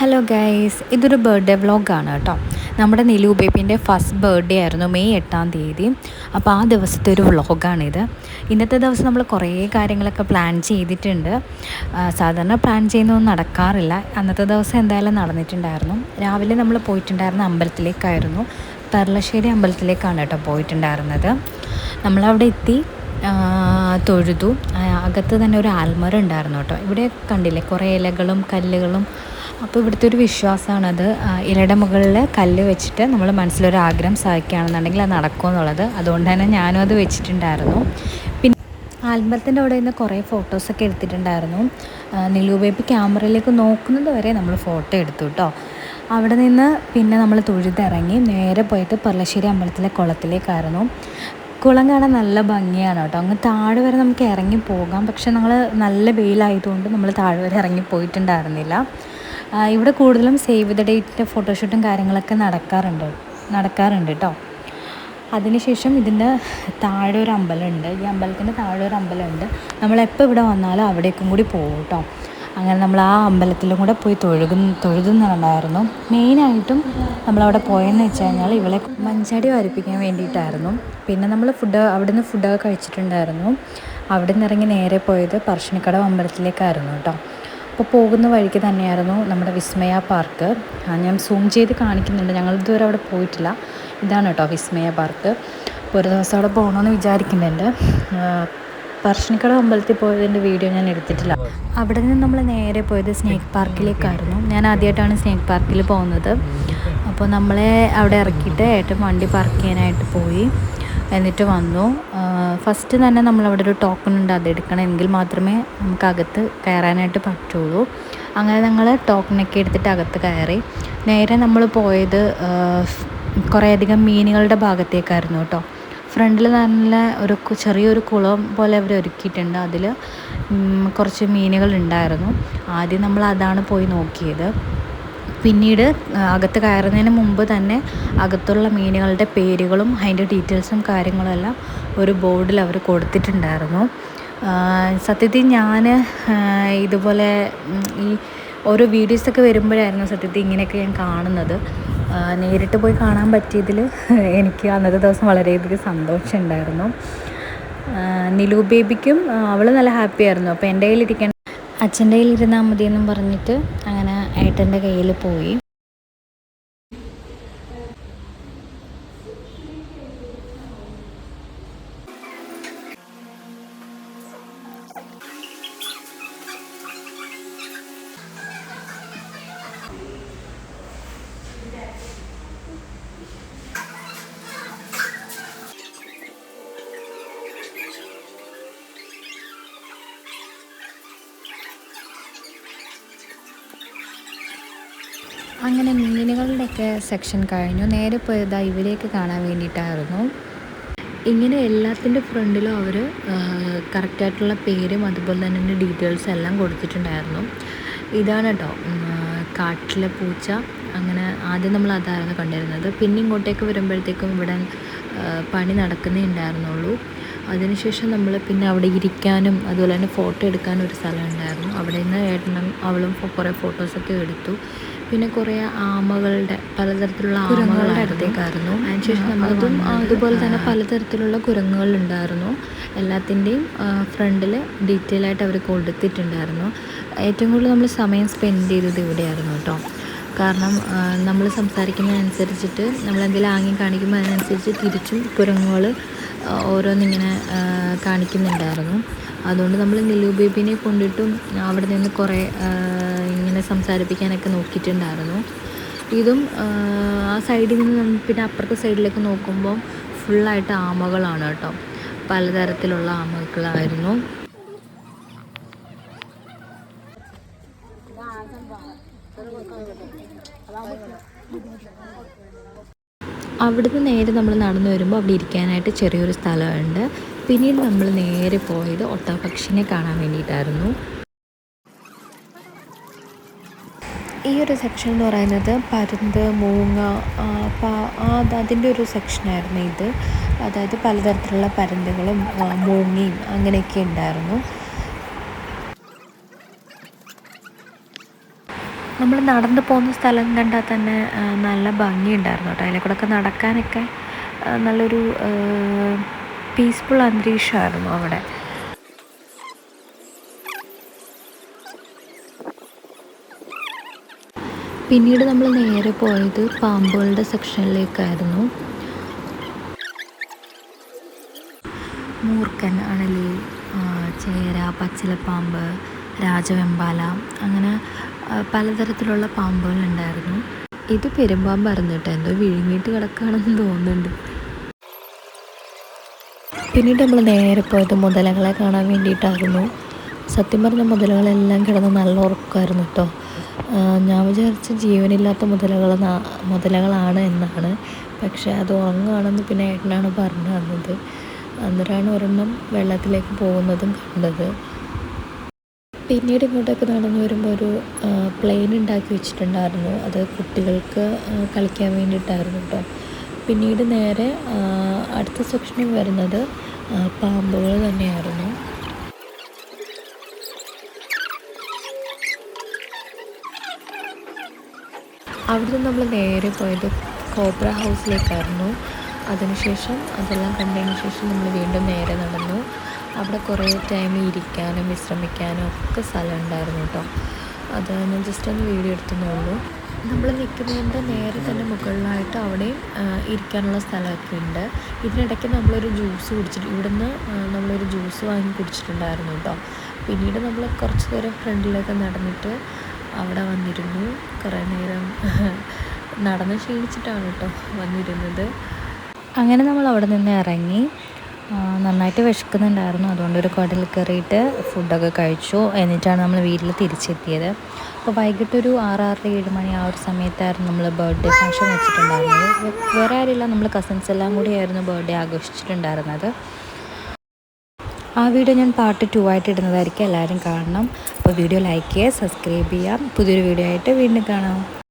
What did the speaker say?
Hello guys ഇതൊരു birthday വ്ളോഗാണ് കേട്ടോ. നമ്മുടെ നിലു ബേബിന്റെ ഫസ്റ്റ് ബർത്ത്ഡേ ആയിരുന്നു മെയ് എട്ടാം തീയതി. അപ്പോൾ ആ ദിവസത്തെ ഒരു വ്ളോഗാണിത് ഇന്നത്തെ ദിവസം നമ്മൾ കുറേ കാര്യങ്ങളൊക്കെ പ്ലാൻ ചെയ്തിട്ടുണ്ട്. സാധാരണ പ്ലാൻ ചെയ്യുന്നതൊന്നും നടക്കാറില്ല. അന്നത്തെ ദിവസം എന്തായാലും നടന്നിട്ടുണ്ടായിരുന്നു. രാവിലെ നമ്മൾ പോയിട്ടുണ്ടായിരുന്ന അമ്പലത്തിലേക്കായിരുന്നു. പെർളശ്ശേരി അമ്പലത്തിലേക്കാണ് കേട്ടോ പോയിട്ടുണ്ടായിരുന്നത്. നമ്മളവിടെ എത്തി തൊഴുതു. അകത്ത് തന്നെ ഒരു ആൽമര ഉണ്ടായിരുന്നു കേട്ടോ. ഇവിടെ കണ്ടില്ലേ? കുറേ ഇലകളും കല്ലുകളും അപ്പോൾ ഇവിടുത്തെ ഒരു വിശ്വാസമാണത്. ഇലയുടെ മുകളിൽ കല്ല് വെച്ചിട്ട് നമ്മൾ മനസ്സിലൊരു ആഗ്രഹം സാധിക്കുകയാണെന്നുണ്ടെങ്കിൽ അത് നടക്കുമെന്നുള്ളത് അതുകൊണ്ട് തന്നെ ഞാനും അത് വെച്ചിട്ടുണ്ടായിരുന്നു. പിന്നെ ആൽബത്തിന്റെ അവിടെ നിന്ന് കുറേ ഫോട്ടോസൊക്കെ എടുത്തിട്ടുണ്ടായിരുന്നു. നിലൂബേബി നിലു ബേബി ക്യാമറയിലേക്ക് നോക്കുന്നത് വരെ നമ്മൾ ഫോട്ടോ എടുത്തു കേട്ടോ അവിടെ നിന്ന് പിന്നെ നമ്മൾ തൊഴുതിറങ്ങി നേരെ പോയിട്ട് പെർളശ്ശേരി അമ്പലത്തിലെ കുളത്തിലേക്കായിരുന്നു. കുളം കാണാൻ നല്ല ഭംഗിയാണ് കേട്ടോ അങ്ങ് താഴെ വരെ നമുക്ക് ഇറങ്ങി പോകാം. പക്ഷെ നമ്മൾ നല്ല വെയിലായതുകൊണ്ട് നമ്മൾ താഴെ വരെ ഇറങ്ങി പോയിട്ടുണ്ടായിരുന്നില്ല. ഇവിടെ കൂടുതലും സേവ് ദ ഡേറ്റിന്റെ ഫോട്ടോഷൂട്ടും കാര്യങ്ങളൊക്കെ നടക്കാറുണ്ട്. നടക്കാറുണ്ട് കേട്ടോ അതിനുശേഷം ഇതിന്റെ താഴെ ഒരു അമ്പലമുണ്ട്. ഈ അമ്പലത്തിന്റെ താഴെ ഒരു അമ്പലമുണ്ട്. നമ്മളെപ്പോൾ ഇവിടെ വന്നാലും അവിടേക്കും കൂടി പോകും കേട്ടോ അങ്ങനെ നമ്മൾ ആ അമ്പലത്തിലും കൂടെ പോയി തൊഴുകുന്ന തൊഴുതുന്നുണ്ടായിരുന്നു. മെയിനായിട്ടും നമ്മളവിടെ പോയെന്ന് വെച്ച് കഴിഞ്ഞാൽ ഇവളെ മഞ്ചാടി വരപ്പിക്കാൻ വേണ്ടിയിട്ടായിരുന്നു. പിന്നെ നമ്മൾ ഫുഡ് അവിടെ നിന്ന് ഫുഡൊക്കെ കഴിച്ചിട്ടുണ്ടായിരുന്നു. അവിടെ നിന്ന് ഇറങ്ങി നേരെ പോയത് പറശ്ശിനിക്കടവ് അമ്പലത്തിലേക്കായിരുന്നു കേട്ടോ അപ്പോൾ പോകുന്ന വഴിക്ക് തന്നെയായിരുന്നു നമ്മുടെ വിസ്മയ പാർക്ക്. ഞാൻ സൂം ചെയ്ത് കാണിക്കുന്നുണ്ട്. ഞങ്ങൾ ഇതുവരെ അവിടെ പോയിട്ടില്ല. ഇതാണ് കേട്ടോ വിസ്മയ പാർക്ക്. ഒരു ദിവസം അവിടെ പോകണമെന്ന് വിചാരിക്കുന്നുണ്ട്. പറശ്ശിനിക്കട അമ്പലത്തിൽ പോയതിന്റെ വീഡിയോ ഞാൻ എടുത്തിട്ടില്ല. അവിടെ നിന്ന് നമ്മൾ നേരെ പോയത് സ്നേക്ക് പാർക്കിലേക്കായിരുന്നു. ഞാൻ ആദ്യമായിട്ടാണ് സ്നേക്ക് പാർക്കിൽ പോകുന്നത്. അപ്പോൾ നമ്മളെ അവിടെ ഇറക്കിയിട്ട് ഏട്ടൻ വണ്ടി പാർക്ക് ചെയ്യാനായിട്ട് പോയി. എന്നിട്ട് വന്നു. ഫസ്റ്റ് തന്നെ നമ്മളവിടെ ഒരു ടോക്കൺ ഉണ്ട് അത് എടുക്കണം. എങ്കിൽ മാത്രമേ നമുക്ക് അകത്ത് കയറാനായിട്ട് പറ്റുള്ളൂ. അങ്ങനെ ഞങ്ങൾ ടോക്കണൊക്കെ എടുത്തിട്ട് അകത്ത് കയറി. നേരെ നമ്മൾ പോയത് കുറേയധികം മീനുകളുടെ ഭാഗത്തേക്കായിരുന്നു കേട്ടോ. ഫ്രണ്ടിൽ നല്ല ഒരു ചെറിയൊരു കുളം പോലെ അവർ ഒരുക്കിയിട്ടുണ്ട്. അതിൽ കുറച്ച് മീനുകൾ ഉണ്ടായിരുന്നു. ആദ്യം നമ്മൾ അതാണ് പോയി നോക്കിയത്. പിന്നീട് അകത്ത് കയറുന്നതിന് മുമ്പ് തന്നെ അകത്തുള്ള മീനുകളുടെ പേരുകളും അതിന്റെ ഡീറ്റെയിൽസും കാര്യങ്ങളെല്ലാം ഒരു ബോർഡിൽ അവർ കൊടുത്തിട്ടുണ്ടായിരുന്നു. സത്യത്തിൽ ഞാൻ ഇതുപോലെ ഈ ഓരോ വീഡിയോസൊക്കെ വരുമ്പോഴായിരുന്നു സത്യത്തിൽ ഇങ്ങനെയൊക്കെ ഞാൻ കാണുന്നത്. നേരിട്ട് പോയി കാണാൻ പറ്റിയതിൽ എനിക്ക് അന്നത്തെ ദിവസം വളരെയധികം സന്തോഷമുണ്ടായിരുന്നു. നിലു ബേബിക്കും അവൾ നല്ല ഹാപ്പിയായിരുന്നു. അപ്പോൾ എന്റെ കയ്യിലിരിക്കാൻ അച്ഛന്റെ കയ്യിൽ ഇരുന്നാൽ മതിയെന്നും പറഞ്ഞിട്ട് അങ്ങനെ ഏട്ടന്റെ കയ്യിൽ പോയി. അങ്ങനെ മീനുകളുടെയൊക്കെ സെക്ഷൻ കഴിഞ്ഞു. നേരെ പോയത് ഇവരെയൊക്കെ കാണാൻ വേണ്ടിയിട്ടായിരുന്നു. ഇങ്ങനെ എല്ലാത്തിന്റെ ഫ്രണ്ടിലും അവർ കറക്റ്റായിട്ടുള്ള പേരും അതുപോലെ തന്നെ ഡീറ്റെയിൽസ് എല്ലാം കൊടുത്തിട്ടുണ്ടായിരുന്നു. ഇതാണ് കേട്ടോ കാട്ടിലെ പൂച്ച. അങ്ങനെ ആദ്യം നമ്മൾ അതായിരുന്നു കണ്ടിരുന്നത്. പിന്നെ ഇങ്ങോട്ടേക്ക് വരുമ്പോഴത്തേക്കും ഇവിടെ പണി നടക്കുന്നേ ഉണ്ടായിരുന്നുള്ളൂ. അതിനുശേഷം നമ്മൾ പിന്നെ അവിടെ ഇരിക്കാനും അതുപോലെ തന്നെ ഫോട്ടോ എടുക്കാനും ഒരു സ്ഥലം ഉണ്ടായിരുന്നു. അവിടെ നിന്ന് ഏട്ടനും അവളും കുറേ ഫോട്ടോസൊക്കെ എടുത്തു. പിന്നെ കുറേ ആമകളുടെ പലതരത്തിലുള്ള ആമകളുടെ അടുത്തേക്കായിരുന്നു. അതിനുശേഷം അതും അതുപോലെ തന്നെ പലതരത്തിലുള്ള കുരങ്ങുകളുണ്ടായിരുന്നു. എല്ലാത്തിന്റെയും ഫ്രണ്ടിൽ ഡീറ്റെയിൽ ആയിട്ട് അവർ കൊടുത്തിട്ടുണ്ടായിരുന്നു. ഏറ്റവും കൂടുതൽ നമ്മൾ സമയം സ്പെൻഡ് ചെയ്തത് ഇവിടെയായിരുന്നു കേട്ടോ. കാരണം നമ്മൾ സംസാരിക്കുന്നതനുസരിച്ചിട്ട് നമ്മൾ എന്തെങ്കിലും ആംഗ്യം കാണിക്കുമ്പോൾ അതിനനുസരിച്ച് തിരിച്ചും കുരങ്ങുകൾ ഓരോന്നിങ്ങനെ കാണിക്കുന്നുണ്ടായിരുന്നു. അതുകൊണ്ട് നമ്മൾ നിലു ബേബിനെ കൊണ്ടിട്ടും അവിടെ നിന്ന് കുറേ ഇങ്ങനെ സംസാരിപ്പിക്കാനൊക്കെ നോക്കിയിട്ടുണ്ടായിരുന്നു. ഇതും ആ, സൈഡിൽ നിന്ന് പിന്നെ അപ്പുറത്തെ സൈഡിലേക്ക് നോക്കുമ്പോൾ ഫുള്ളായിട്ട് ആമകളാണ് കേട്ടോ. പലതരത്തിലുള്ള ആമകളായിരുന്നു. അവിടുന്ന് നേരെ നമ്മൾ നടന്നു വരുമ്പോൾ അവിടെ ഇരിക്കാനായിട്ട് ചെറിയൊരു സ്ഥലമുണ്ട്. പിന്നീട് നമ്മൾ നേരെ പോയത് ഒട്ടപക്ഷിനെ കാണാൻ വേണ്ടിയിട്ടായിരുന്നു. ഈ ഒരു സെക്ഷൻ എന്ന് പറയുന്നത് പരുന്ത് മൂങ്ങ ആ, പ- ആ അത് അതിന്റെ ഒരു സെക്ഷനായിരുന്നു ഇത്. അതായത് പലതരത്തിലുള്ള പരുന്തുകളും മൂങ്ങയും അങ്ങനെയൊക്കെ ഉണ്ടായിരുന്നു. നമ്മൾ നടന്നു പോകുന്ന സ്ഥലം കണ്ടാൽ തന്നെ നല്ല ഭംഗിയുണ്ടായിരുന്നു കേട്ടോ. അതിലെ കൂടെ നടക്കാനൊക്കെ നല്ലൊരു പീസ്ഫുൾ അന്തരീക്ഷമായിരുന്നു അവിടെ. പിന്നീട് നമ്മൾ നേരെ പോയത് പാമ്പുകളുടെ സെക്ഷനിലേക്കായിരുന്നു. മൂർക്കൻ അണലി ചേര പച്ചിലപ്പാമ്പ് രാജവെമ്പാല അങ്ങനെ പലതരത്തിലുള്ള പാമ്പുകളുണ്ടായിരുന്നു ഇത് പെരുമ്പാമ്പ് അറിഞ്ഞിട്ട് എന്തോ വിഴുങ്ങിയിട്ട് കിടക്കുകയാണെന്ന് തോന്നുന്നുണ്ട്. പിന്നീട് നമ്മൾ നേരെ പോയത് മുതലകളെ കാണാൻ വേണ്ടിയിട്ടായിരുന്നു. സത്യം പറഞ്ഞ മുതലകളെല്ലാം കിടന്ന് നല്ല ഉറക്കമായിരുന്നു കേട്ടോ ഞാൻ വിചാരിച്ച ജീവനില്ലാത്ത മുതലകൾ മുതലകളാണ് എന്നാണ്. പക്ഷേ അത് ഉറങ്ങുകയാണെന്ന് പിന്നെ ഏട്ടനാണ് പറഞ്ഞു തന്നത്. അന്നേരമാണ് ഒരെണ്ണം വെള്ളത്തിലേക്ക് പോകുന്നതും കണ്ടത്. പിന്നീട് ഇങ്ങോട്ടൊക്കെ നടന്നു വരുമ്പോൾ ഒരു പ്ലെയിൻ ഉണ്ടാക്കി വെച്ചിട്ടുണ്ടായിരുന്നു. അത് കുട്ടികൾക്ക് കളിക്കാൻ വേണ്ടിയിട്ടായിരുന്നു കേട്ടോ പിന്നീട് നേരെ അടുത്ത സെക്ഷനിൽ വരുന്നത് പാമ്പുകൾ തന്നെയായിരുന്നു. അവിടുന്ന് നമ്മൾ നേരെ പോയത് കോബ്ര ഹൗസിലേക്കായിരുന്നു. അതിനുശേഷം അതെല്ലാം കണ്ടതിന് ശേഷം നമ്മൾ വീണ്ടും നേരെ നടന്നു. അവിടെ കുറേ ടൈം ഇരിക്കാനും വിശ്രമിക്കാനും ഒക്കെ സ്ഥലം ഉണ്ടായിരുന്നു കേട്ടോ. അത് ഞാൻ ജസ്റ്റ് ഒന്ന് വീഡിയോ എടുത്തുന്നുള്ളൂ നമ്മൾ നിൽക്കുന്നതിന്റെ നേരെ തന്നെ മുകളിലായിട്ട് അവിടെയും ഇരിക്കാനുള്ള സ്ഥലമൊക്കെ ഉണ്ട്. ഇതിനിടയ്ക്ക് നമ്മളൊരു ജ്യൂസ് കുടിച്ചിട്ട് ഇവിടുന്ന് നമ്മളൊരു ജ്യൂസ് വാങ്ങി കുടിച്ചിട്ടുണ്ടായിരുന്നു കേട്ടോ. പിന്നീട് നമ്മൾ കുറച്ച് നേരം ഫ്രണ്ടിലൊക്കെ നടന്നിട്ട് അവിടെ വന്നിരുന്നു. കുറേ നേരം നടന്ന് ക്ഷീണിച്ചിട്ടാണ് കേട്ടോ വന്നിരുന്നത്. അങ്ങനെ നമ്മൾ അവിടെ നിന്ന് ഇറങ്ങി. നന്നായിട്ട് വിശക്കുന്നുണ്ടായിരുന്നു. അതുകൊണ്ട് ഒരു കടലിൽ കയറിയിട്ട് ഫുഡൊക്കെ കഴിച്ചു. എന്നിട്ടാണ് നമ്മൾ വീട്ടിൽ തിരിച്ചെത്തിയത്. അപ്പോൾ വൈകിട്ടൊരു ആറ് ആറര ഏഴ് മണി ആ ഒരു സമയത്തായിരുന്നു നമ്മൾ ബർത്ത്ഡേ ഫംഗ്ഷൻ വെച്ചിട്ടുണ്ടായിരുന്നത്. വേറെ ആരില്ല നമ്മൾ കസിൻസ് എല്ലാം കൂടിയായിരുന്നു ബർത്ത്ഡേ ആഘോഷിച്ചിട്ടുണ്ടായിരുന്നത്. ആ വീഡിയോ ഞാൻ പാർട്ട് ടു ആയിട്ട് ഇടുന്നതായിരിക്കും. എല്ലാവരും കാണണം. അപ്പോൾ വീഡിയോ ലൈക്ക് ചെയ്യുക സബ്സ്ക്രൈബ് ചെയ്യാം പുതിയൊരു വീഡിയോ ആയിട്ട് വീണ്ടും കാണാം.